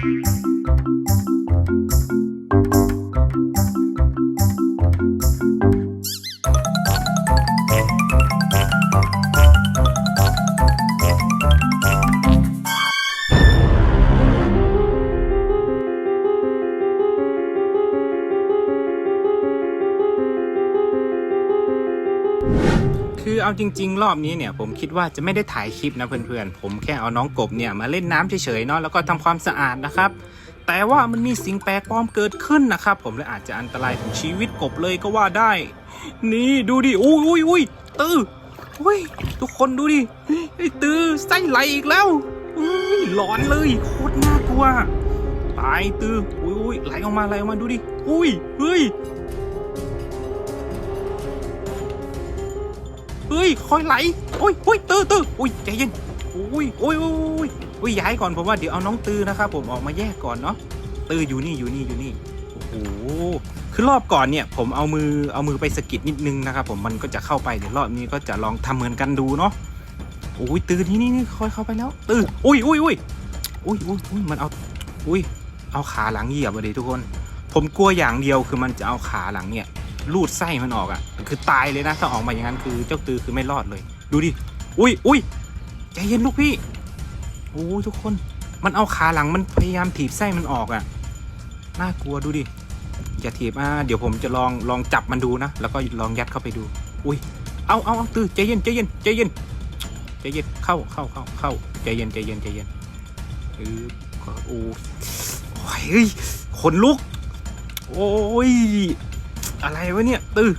คือ เอาจริง ๆ รอบนี้เนี่ยผมคิดว่าจะไม่ได้ถ่ายคลิปนะเพื่อนๆ ผมแค่เอาน้องกบเนี่ยมาเล่นน้ำเฉยๆเนาะแล้วก็ทำความสะอาดนะครับแต่ว่ามันมีสิ่งแปลกปลอมเกิดขึ้นนะครับ ผมและอาจจะอันตรายถึงชีวิตกบเลยก็ว่าได้ นี่ดูดิอุ้ยอุ้ยอุ้ยตื้ออุ้ยทุกคนดูดิไอ้ตื้อไส้ไหลอีกแล้วอุ้ยหลอนเลยโคตรน่ากลัวตายตื้ออุ้ยอุ้ยไหลออกมาไหลออกมาดูดิอุ้ยเฮ้ย เฮ้ยคอยไหลโอ้ยโอ้ยตื้อตื้ออุ้ยใจเย็นอุ้ยโอ้ยโอ้ยโอ้ยโอ้ยย้ายก่อนผมว่าเดี๋ยวเอาน้องตื้อนะครับผมออกมาแยกก่อนเนาะตื้ออยู่นี่อยู่นี่อยู่นี่โอ้โหคือรอบก่อนเนี่ยผมเอามือเอามือไปสกิดนิดนึงนะครับผมมันก็จะเข้าไปเดี๋ยวรอบนี้ก็จะลองทำเหมือนกันดูเนาะโอ้ยตื้อนี่นี่นี่คอยเข้าไปแล้วตื้ออุ้ยอุ้ยอุ้ยอุ้ยอุ้ยอุ้ยมันเอาอุ้ยเอาขาหลังเหยียบเลยทุกคน ผมกลัวอย่างเดียวคือมันจะเอาขาหลังเนี่ย ลูดไส้มันออกอะ่ะ คือตายเลยนะ ถ้าออกมาอย่างนั้นคือเจ้าตือคือไม่รอดเลย ดูดิ อุ้ยอุ้ยใจเย็นลูกพี่ โอ้ยทุกคน มันเอาขาหลังมันพยายามถีบไส้มันออกอะ่ะ น่ากลัวดูดิอย่าถีบอะเดี๋ยวผมจะลองลองจับมันดูนะ แล้วก็ลองยัดเข้าไปดู อุ้ย เอาเอาเอาตือใจเย็นใจเย็นใจเย็นใจเย็น เข้าเข้าเข้าเข้าใจเย็นใจเย็นใจเย็นเออโอ้โอ้ยเฮ้ยขนลุก โอ้ย อะไรวะเนี่ยตื้อ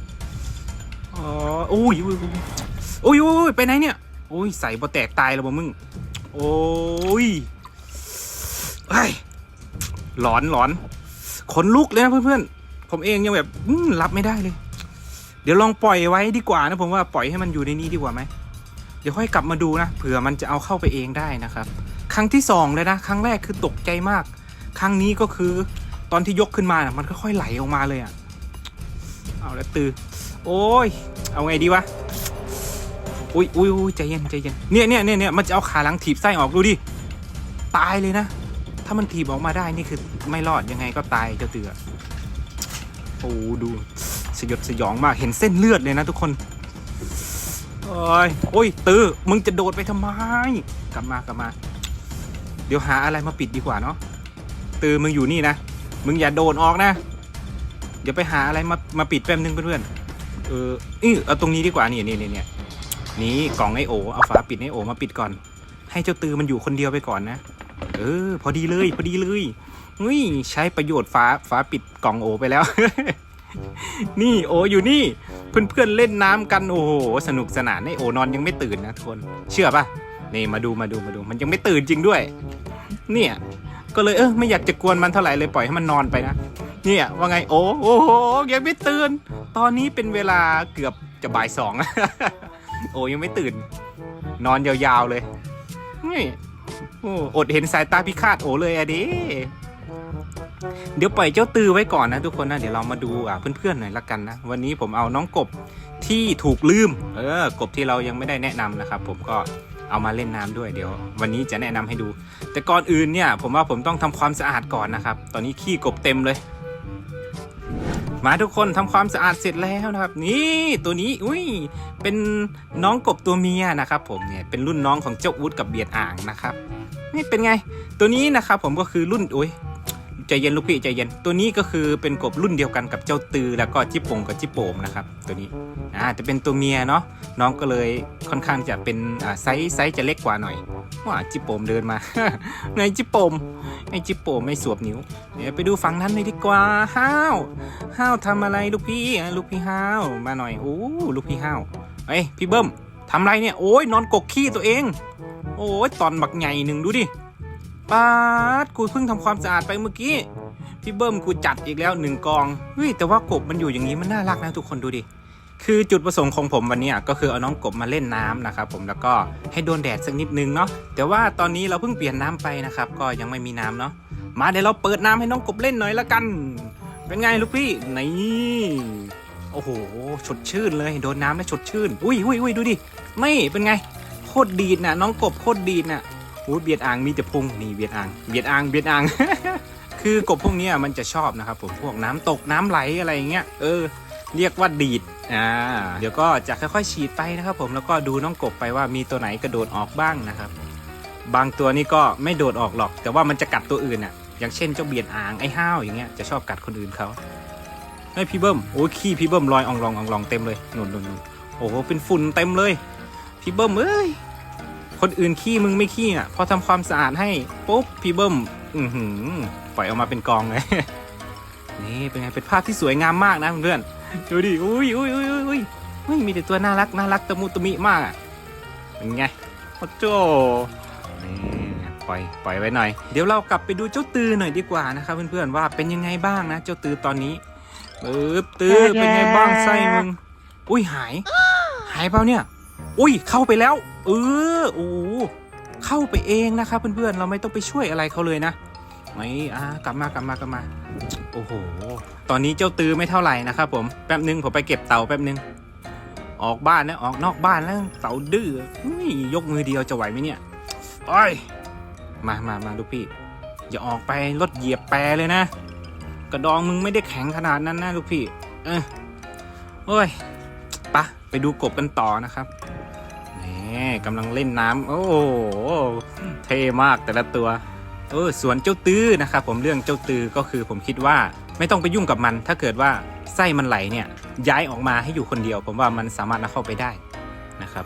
อ๋อโอ้ยโอ้ยโอ้ยไปไหนเนี่ยโอ้ยใส่บ่แตกตายแล้วบ่มึง โอ้ยไอ้ยหลอนหลอนขนลุกเลยนะเพื่อนๆ ผมเองยังแบบรับไม่ได้เลย เดี๋ยวลองปล่อยไว้ดีกว่านะผมว่าปล่อยให้มันอยู่ในนี้ดีกว่าไหมเดี๋ยวค่อยกลับมาดูนะเผื่อมันจะเอาเข้าไปเองได้นะครับ ครั้งที่สองเลยนะ ครั้งแรกคือตกใจมาก ครั้งนี้ก็คือตอนที่ยกขึ้นมานะมันค่อยๆไหลออกมาเลยอะ เอาแล้วตือ โอ้ย เอาไงดีวะอุ้ยอุ้ยอุ้ยใจเย็นใจเย็น เนี่ยเนี่ยเนี่ยเนี่ยมันจะเอาขาหลังถีบไส้ออกดูดิ ตายเลยนะ ถ้ามันถีบออกมาได้นี่คือไม่รอดยังไงก็ตายเจ้าเตือโอ้ดูสยดสยองมากเห็นเส้นเลือดเลยนะทุกคนโอ้ยโอ้ยตือมึงจะโดดไปทำไม กลับมากลับมา เดี๋ยวหาอะไรมาปิดดีกว่าเนาะตือมึงอยู่นี่นะ มึงอย่าโดดออกนะ เดี๋ยวไปหาอะไรมามาปิดแป๊บนึงเพื่อนๆเออเออเอาตรงนี้ดีกว่านี่นี่นี่นี่นี่กล่องไอโอเอาฝาปิดไอโอมาปิดก่อน ให้เจ้าตือมันอยู่คนเดียวไปก่อนนะ เออ พอดีเลยพอดีเลยนี่ใช้ประโยชน์ฝาฝาปิดกล่องโอไปแล้ว นี่โออยู่นี่ เพื่อนๆเล่นน้ำกันโอ้โหสนุกสนานไอโอนอนยังไม่ตื่นนะทุกคนเชื่อปะนี่มาดูมาดูมาดูมันยังไม่ตื่นจริงด้วย เนี่ย ก็เลยเออไม่อยากจะกวนมันเท่าไหร่เลยปล่อยให้มันนอนไปนะ เนี่ยว่าไงโอ้โอ้โหยังไม่ตื่น ตอนนี้เป็นเวลาเกือบจะบ่ายสองโอ้ยังไม่ตื่น นอนยาวๆเลยนี่โออดเห็นสายตาพิฆาตโอเลยอะดิเดี๋ยวปล่อยเจ้าตือไว้ก่อนนะทุกคนนะเดี๋ยวเรามาดูอะเพื่อนๆหน่อยละกันนะวันนี้ผมเอาน้องกบที่ถูกลืม เออกบที่เรายังไม่ได้แนะนำนะครับ ผมก็เอามาเล่นน้ำด้วยเดี๋ยว วันนี้จะแนะนำให้ดู แต่ก่อนอื่นเนี่ย ผมว่าผมต้องทำความสะอาดก่อนนะครับ ตอนนี้ขี้กบเต็มเลย มาทุกคนทำความสะอาดเสร็จแล้วนะครับ นี่ตัวนี้อุ้ยเป็นน้องกบตัวเมียนะครับผมเนี่ยเป็นรุ่นน้องของเจ้าอูดกับเบียดอ่างนะครับ นี่เป็นไง ตัวนี้นะครับผมก็คือรุ่นอุ้ย ใจเย็นลูกพี่ใจเย็น ตัวนี้ก็คือเป็นกบรุ่นเดียวกันกับเจ้าตือแล้วก็จิปปงกับจิปโปมนะครับตัวนี้อ่าจะเป็นตัวเมียเนาะน้องก็เลยค่อนข้างจะเป็นอ่าไซส์ไซส์จะเล็กกว่าหน่อยว่าจิปโปมเดินมาไงจิปโปมไอจิปโปมไม่สวบนิ้วเดี๋ยวไปดูฝั่งนั้นเลยดีกว่าห้าวห้าวทำอะไรลูกพี่ลูกพี่ห้าวมาหน่อยโอ้ลูกพี่ห้าวเอ้ยพี่เบิ้มทำไรเนี่ยโอ้ยนอนกกขี้ตัวเอง โอ้ยตอนบักใหญ่หนึ่งดูดิ ปาดกูเพิ่งทำความสะอาดไปเมื่อกี้ พี่เบิ้มกูจัดอีกแล้วหนึ่งกองเฮ้ยแต่ว่ากบมันอยู่อย่างนี้มันน่ารักนะทุกคนดูดิ คือจุดประสงค์ของผมวันนี้ก็คือเอาน้องกบมาเล่นน้ำนะครับผมแล้วก็ให้โดนแดดสักนิดนึงเนาะแต่ว่าตอนนี้เราเพิ่งเปลี่ยนน้ำไปนะครับ ก็ยังไม่มีน้ำเนาะมาเดี๋ยวเราเปิดน้ำให้น้องกบเล่นหน่อยละกัน เป็นไงลูกพี่นี่โอ้โหสดชื่นเลยโดนน้ำแล้วสดชื่น อุ้ยอุ้ยอุ้ยดูดิไม่เป็นไงโคตรดีดน่ะน้องกบโคตรดีดน่ะ อ้เบียดอ่างมีแต่พุงนี่เบียดอ่างเบียดอ่างเบียดอ่าง คือกบพวกนี้มันจะชอบนะครับผมพวกน้ำตกน้ำไหลอะไรอย่างเงี้ยเออเรียกว่าดีดอ่าเดี๋ยวก็จะค่อยๆฉีดไปนะครับผมแล้วก็ดูน้องกบไปว่ามีตัวไหนกระโดดออกบ้างนะครับ บางตัวนี่ก็ไม่โดดออกหรอก แต่ว่ามันจะกัดตัวอื่นอะอย่างเช่นเจ้าเบียดอ่างไอ้ห้าวอย่างเงี้ยจะชอบกัดคนอื่นเขาไอ้พี่เบิ้มโอ้ยขี้พี่เบิ้มลอยอองลองอองลองเต็มเลยนุ่นนุ่นนุ่นโอ้โหเป็นฝุ่นเต็มเลย พี่เบิ้มเอ้ย คนอื่นขี้มึงไม่ขี้อะ พอทำความสะอาดให้ปุ๊บพี่เบิ้มอือหือปล่อยออกมาเป็นกองเลยนี่เป็นไงเป็นภาพที่สวยงามมากนะเพื่อนดูดิอุ้ยอุ้ยอุ้ยอุ้ยอุ้ยอุ้ยมีแต่ตัวน่ารักน่ารักตะมุตะมิมากอะเป็นไงโอ้โจนี่ปล่อยปล่อยไว้หน่อย เดี๋ยวเรากลับไปดูเจ้าตือหน่อยดีกว่านะครับเพื่อนๆว่าเป็นยังไงบ้างนะเจ้าตือตอนนี้ปึ๊บตือเป็นไงบ้างไส้มึง อุ้ยหาย หายเปล่าเนี่ย อุ้ยเข้าไปแล้ว เออโอ้เข้าไปเองนะครับเพื่อนๆ เราไม่ต้องไปช่วยอะไรเขาเลยนะไม่อ่ากลับมากลับมากลับมา โอ้โห ตอนนี้เจ้าตือไม่เท่าไหร่นะครับผม แป๊บนึงผมไปเก็บเต่าแป๊บนึง ออกบ้านแล้วออกนอกบ้านแล้วเต่าดื้อยกมือเดียวจะไหวไหมเนี่ยโอ้ยมามามาลูกพี่ อย่าออกไปรถเหยียบแปรเลยนะ กระดองมึงไม่ได้แข็งขนาดนั้นนะลูกพี่ เออโอ้ยปะไปดูกบกันต่อนะครับ กำลังเล่นน้ำโอ้โหเท่มากแต่ละตัวเออสวนเจ้าตื้อนะครับผมเรื่องเจ้าตื้อก็คือผมคิดว่าไม่ต้องไปยุ่งกับมัน ถ้าเกิดว่าไส้มันไหลเนี่ยย้ายออกมาให้อยู่คนเดียว ผมว่ามันสามารถนำเข้าไปได้นะครับ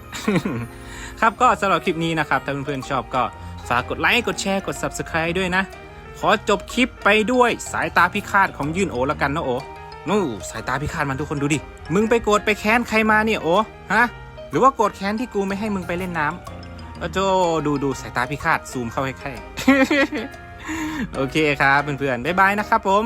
ครับก็สำหรับคลิปนี้นะครับ ถ้าเพื่อนๆชอบก็ฝากกดไลค์กดแชร์กด Subscribe ด้วยนะ ขอจบคลิปไปด้วยสายตาพิฆาตของยื่นโอละกันนะโอนู่สายตาพิฆาตมันทุกคนดูดิ มึงไปโกรธไปแค้นใครมาเนี่ยโอฮะ หรือว่าโกรธแค้นที่กูไม่ให้มึงไปเล่นน้ำโอ้โจดูดูสายตาพิฆาตซูมเข้าใกล้ๆโอเคครับเพื่อนๆบ๊ายบายนะครับผม